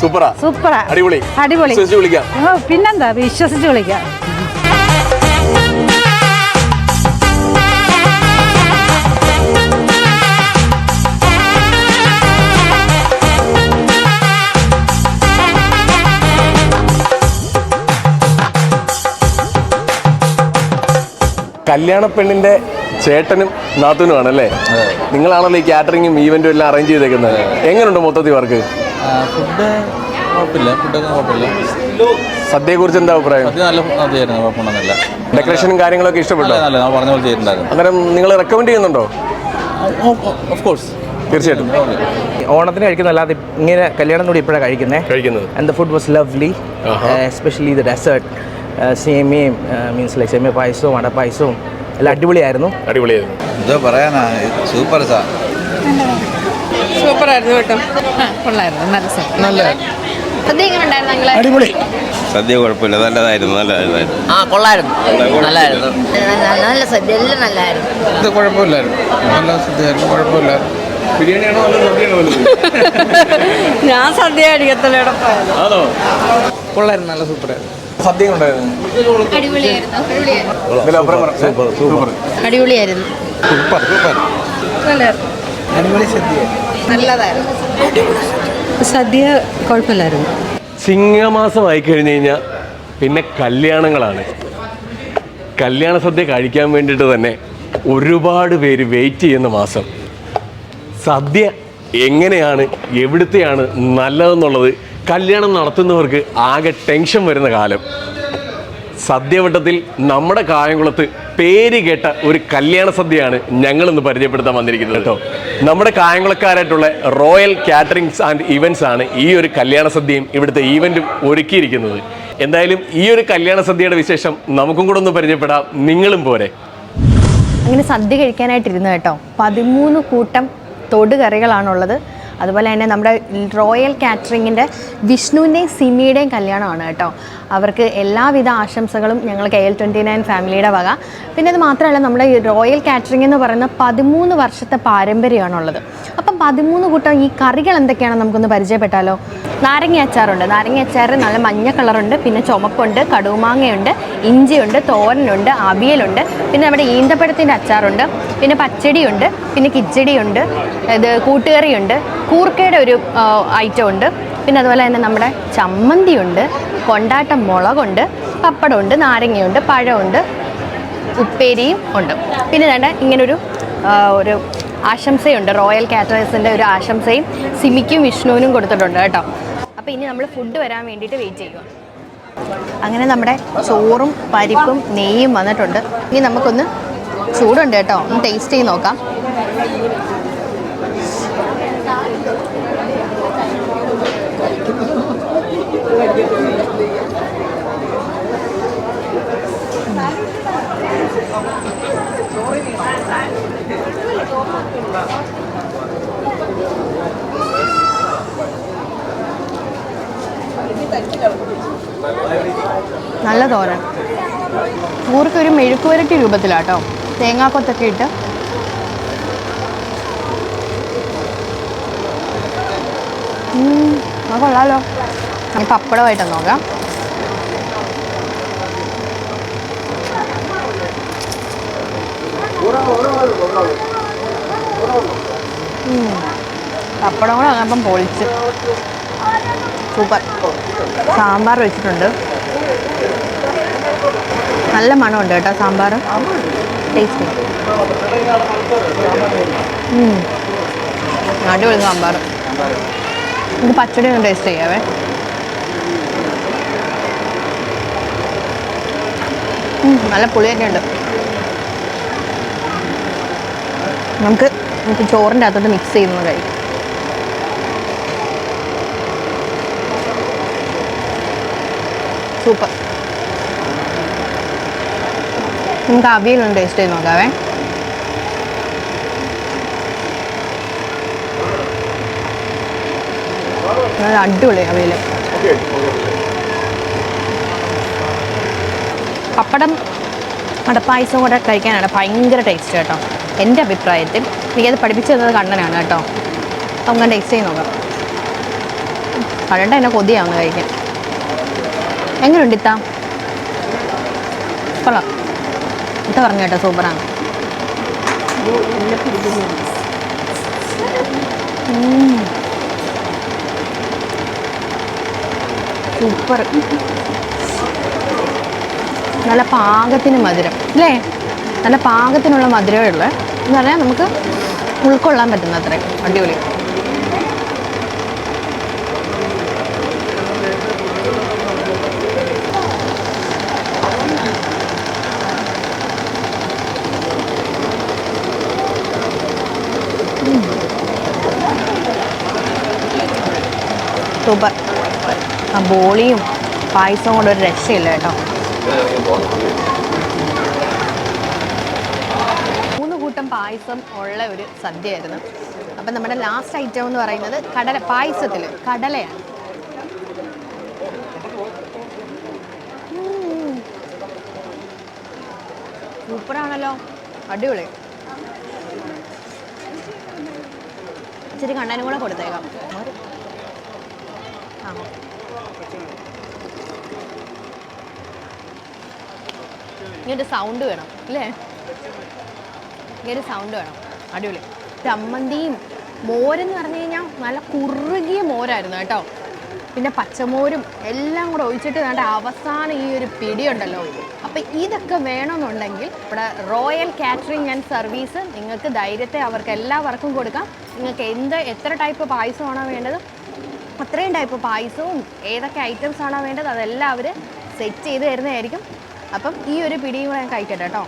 സൂപ്പറാ. സൂപ്പറാ. അടിപൊളി. അടിപൊളി. വിശ്വസിച്ച് വിളിക്കാം. ഓ പിന്നെന്താ? വിശ്വസിച്ച് വിളിക്കാം. കല്യാണ പെണ്ണിന്റെ ചേട്ടനും നാത്തൂനുമാണ് അല്ലേ നിങ്ങളാണല്ലോ ഈ കാറ്ററിങ്ങും ഈവെന്റും എല്ലാം അറേഞ്ച് ചെയ്തേക്കുന്നത്. എങ്ങനെയുണ്ട് മൊത്തത്തിൽ വർക്ക് ഫുഡ് കുഴപ്പമില്ല ഫുഡൊക്കെ കുഴപ്പമില്ല. സദ്യയെ കുറിച്ച് എന്താ അഭിപ്രായം? സദ്യ നല്ല സദ്യയായിരുന്നു കുഴപ്പമൊന്നുമില്ല. ഡെക്കറേഷനും കാര്യങ്ങളൊക്കെ ഇഷ്ടപ്പെട്ടോ? നല്ല ഞാൻ നമ്മൾ പറഞ്ഞ പോലെ ചെയ്തിട്ടുണ്ടായിരുന്നു. അന്നേരം നിങ്ങൾ റെക്കമെൻഡ് ചെയ്യുന്നുണ്ടോ? ഓഫ് കോഴ്സ് തീർച്ചയായിട്ടും. ഓണത്തിന് കഴിക്കുന്നല്ലാതെ ഇങ്ങനെ കല്യാണം കൂടി ഇപ്പോഴാണ് കഴിക്കുന്നത്. കഴിക്കുന്നത് and the food was lovely especially the dessert സേമിയയും means like സേമിയ പായസവും അട പായസവും എല്ലാം അടിപൊളിയായിരുന്നു. അടിപൊളിയായിരുന്നു. എന്താ പറയാനാ സൂപ്പർ സാർ സൂപ്പറായിരുന്നു കേട്ടോ. കൊള്ളായിരുന്നു. നല്ല സദ്യ നല്ല. സദ്യ എങ്ങനെ ഉണ്ടായിരുന്നു അടിപൊളി. സദ്യ കുഴപ്പമില്ല. നല്ലതായിരുന്നു നല്ലതായിരുന്നു. ആ കൊള്ളായിരുന്നു. നല്ലതായിരുന്നു. നല്ല സദ്യ. എല്ലാം നല്ലതായിരുന്നു. ഇത് കുഴപ്പമില്ലായിരുന്നു. നല്ല സദ്യയായിരുന്നു. കുഴപ്പമില്ലായിരുന്നു. ബിരിയാണിയാണോ? ഞാൻ സദ്യ അടിക്കത്തലയുടെ പോയത് കൊള്ളായിരുന്നു. നല്ല സൂപ്പറായിരുന്നു. സദ്യ ഉണ്ടായിരുന്നു? അടിപൊളിയായിരുന്നു. സൂപ്പർ സൂപ്പർ അടിപൊളിയായിരുന്നു. Super super. നല്ലതായിരുന്നു. സദ്യ കുഴപ്പമില്ലായിരുന്നു. ചിങ്ങമാസമായി കഴിഞ്ഞു കഴിഞ്ഞാൽ പിന്നെ കല്യാണങ്ങളാണ്. കല്യാണ സദ്യ കഴിക്കാൻ വേണ്ടിയിട്ട് തന്നെ ഒരുപാട് പേര് വെയിറ്റ് ചെയ്യുന്ന മാസം. സദ്യ എങ്ങനെയാണ് എവിടുത്തെയാണ് നല്ലതെന്നുള്ളത് കല്യാണം നടത്തുന്നവർക്ക് ആകെ ടെൻഷൻ വരുന്ന കാലം. സദ്യവട്ടത്തിൽ നമ്മുടെ കായംകുളത്ത് പേര് കേട്ട ഒരു കല്യാണ സദ്യയാണ് ഞങ്ങൾ ഇന്ന് പരിചയപ്പെടുത്താൻ വന്നിരിക്കുന്നത് കേട്ടോ. നമ്മുടെ കായംകുളക്കാരായിട്ടുള്ള റോയൽ കാറ്ററിംഗ്സ് ആൻഡ് ഇവന്റ്സ് ആണ് ഈ ഒരു കല്യാണ സദ്യയും ഇവിടുത്തെ ഈവന്റും ഒരുക്കിയിരിക്കുന്നത്. എന്തായാലും ഈ ഒരു കല്യാണ സദ്യയുടെ വിശേഷം നമുക്കും കൂടെ ഒന്ന് പരിചയപ്പെടാം. നിങ്ങളും പോരെ. അങ്ങനെ സദ്യ കഴിക്കാനായിട്ടിരുന്നു കേട്ടോ. പതിമൂന്ന് കൂട്ടം തൊടുകറികളാണുള്ളത്. അതുപോലെ തന്നെ നമ്മുടെ റോയൽ കാറ്ററിങ്ങിന്റെ വിഷ്ണുവിന്റെയും സിമിയുടെയും കല്യാണമാണ് കേട്ടോ. അവർക്ക് എല്ലാവിധ ആശംസകളും ഞങ്ങൾ കെ എൽ ട്വന്റി നയൻ ഫാമിലിയുടെ വക. പിന്നെ അത് മാത്രമല്ല നമ്മുടെ ഈ റോയൽ കാറ്ററിംഗ് എന്ന് പറയുന്ന പതിമൂന്ന് വർഷത്തെ പാരമ്പര്യമാണുള്ളത്. അപ്പം പതിമൂന്ന് കൂട്ടം ഈ കറികൾ എന്തൊക്കെയാണ് നമുക്കൊന്ന് പരിചയപ്പെട്ടാലോ? നാരങ്ങ അച്ചാറുണ്ട്. നാരങ്ങ അച്ചാർ നല്ല മഞ്ഞ കളറുണ്ട്. പിന്നെ ചുമപ്പുണ്ട് കടുമാങ്ങയുണ്ട് ഇഞ്ചിയുണ്ട് തോരനുണ്ട് അവിയലുണ്ട്. പിന്നെ നമ്മുടെ ഈന്തപ്പഴത്തിന്റെ അച്ചാറുണ്ട്. പിന്നെ പച്ചടിയുണ്ട്. പിന്നെ കിച്ചടിയുണ്ട്. ഇത് കൂട്ടുകറിയുണ്ട്. കൂർക്കയുടെ ഒരു ഐറ്റം ഉണ്ട്. പിന്നെ അതുപോലെ തന്നെ നമ്മുടെ ചമ്മന്തിയുണ്ട് കൊണ്ടാട്ടം മുളകുണ്ട് പപ്പടമുണ്ട് നാരങ്ങയുണ്ട് പഴമുണ്ട് ഉപ്പേരിയും ഉണ്ട്. പിന്നെ വേണ്ട ഇങ്ങനൊരു ഒരു ആശംസയുണ്ട്. റോയൽ കാറ്ററേഴ്സിന്റെ ഒരു ആശംസയും സിമിക്കും വിഷ്ണുവിനും കൊടുത്തിട്ടുണ്ട് കേട്ടോ. അപ്പോൾ ഇനി നമ്മൾ ഫുഡ് വരാൻ വേണ്ടിയിട്ട് വെയിറ്റ് ചെയ്യുക അങ്ങനെ നമ്മുടെ ചോറും പരിപ്പും നെയ്യും വന്നിട്ടുണ്ട്. ഇനി നമുക്കൊന്ന് ചൂടുണ്ട് കേട്ടോ. ഒന്ന് ടേസ്റ്റ് ചെയ്ത് നോക്കാം. നല്ല തോരൻ. ഊർക്കൊരു മെഴുക്കുവരട്ടി രൂപത്തിലാട്ടോ. തേങ്ങാക്കൊത്തൊക്കെ ഇട്ട്. അത് കൊള്ളാലോ. ഇനി പപ്പടമായിട്ട് നോക്കാം. പപ്പടം കൂടെ അപ്പം പൊളിച്ച്. സൂപ്പർ. സാമ്പാർ വെച്ചിട്ടുണ്ട്. നല്ല മണമുണ്ട് കേട്ടോ സാമ്പാർ ടേസ്റ്റ് അടിപൊളി സാമ്പാർ. ഇത് പച്ചടി ഒന്ന് ടേസ്റ്റ് ചെയ്യാവേ. നല്ല പുളിയൊക്കെ ഉണ്ട്. നമുക്ക് നമുക്ക് ചോറിന്റെ അകത്തോട്ട് മിക്സ് ചെയ്യുന്നത് കഴിക്കും. സൂപ്പർ. നമുക്ക് അവിയലൊന്ന് ടേസ്റ്റ് ചെയ്ത് നോക്കാവേ. നല്ല അടിപൊളി അവിയൽ പപ്പടം അടപ്പായസം കൂടെ കഴിക്കാനാണ് ഭയങ്കര ടേസ്റ്റ് കേട്ടോ. എന്റെ അഭിപ്രായത്തിൽ എനിക്കത് പഠിപ്പിച്ചു തന്നത് കണ്ണനാണ് കേട്ടോ. അപ്പം നമുക്ക് ടേസ്റ്റ് ചെയ്ത് നോക്കാം. കണ്ടിട്ട് എന്നെ കൊതിയാവുന്നു കഴിക്കാൻ. എങ്ങനെയുണ്ട് ഇത്ത? കൊള്ളാം. ഇത്ത പറഞ്ഞു കേട്ടോ സൂപ്പറാണ്. സൂപ്പർ. നല്ല പാകത്തിന് മധുരം അല്ലേ? നല്ല പാകത്തിനുള്ള മധുരമേ ഉള്ളൂ. എന്ന് പറഞ്ഞാൽ നമുക്ക് ഉൾക്കൊള്ളാൻ പറ്റുന്ന അത്രയും. അടിപൊളി. സൂപ്പർ ആ ബോളിയും പായസവും കൂടെ ഒരു രക്ഷയില്ല കേട്ടോ. മൂന്ന് കൂട്ടം പായസം ഉള്ള ഒരു സദ്യയായിരുന്നു. അപ്പം നമ്മുടെ ലാസ്റ്റ് ഐറ്റം എന്ന് പറയുന്നത് കടല പായസത്തിൽ കടലയാണ്. സൂപ്പറാണല്ലോ അടിപൊളി. ഇച്ചിരി കണ്ണനും കൂടെ കൊടുത്തേക്കാം. ആ ഇങ്ങനൊരു സൗണ്ട് വേണം അല്ലേ? ഇങ്ങനൊരു സൗണ്ട് വേണം. അടിപൊളി. ചമ്മന്തിയും മോരെന്ന് പറഞ്ഞു കഴിഞ്ഞാൽ നല്ല കുറുകിയ മോരായിരുന്നു കേട്ടോ. പിന്നെ പച്ചമോരും എല്ലാം കൂടെ ഒഴിച്ചിട്ട് വേണ്ട അവസാനം ഈ ഒരു പിടിയുണ്ടല്ലോ. അപ്പം ഇതൊക്കെ വേണമെന്നുണ്ടെങ്കിൽ ഇവിടെ റോയൽ കാറ്ററിംഗ് ആൻഡ് സർവീസ് നിങ്ങൾക്ക് ധൈര്യത്തെ അവർക്ക് എല്ലാവർക്കും കൊടുക്കാം. നിങ്ങൾക്ക് എന്ത് എത്ര ടൈപ്പ് പായസമാണോ വേണ്ടത് അത്രയും ടൈപ്പ് പായസവും ഏതൊക്കെ ഐറ്റംസ് ആണോ വേണ്ടത് അതെല്ലാം അവർ സെറ്റ് ചെയ്ത് തരുന്നതായിരിക്കും. അപ്പം ഈ ഒരു പിടിയും കൂടെ ഞാൻ കഴിക്കട്ടെ കേട്ടോ.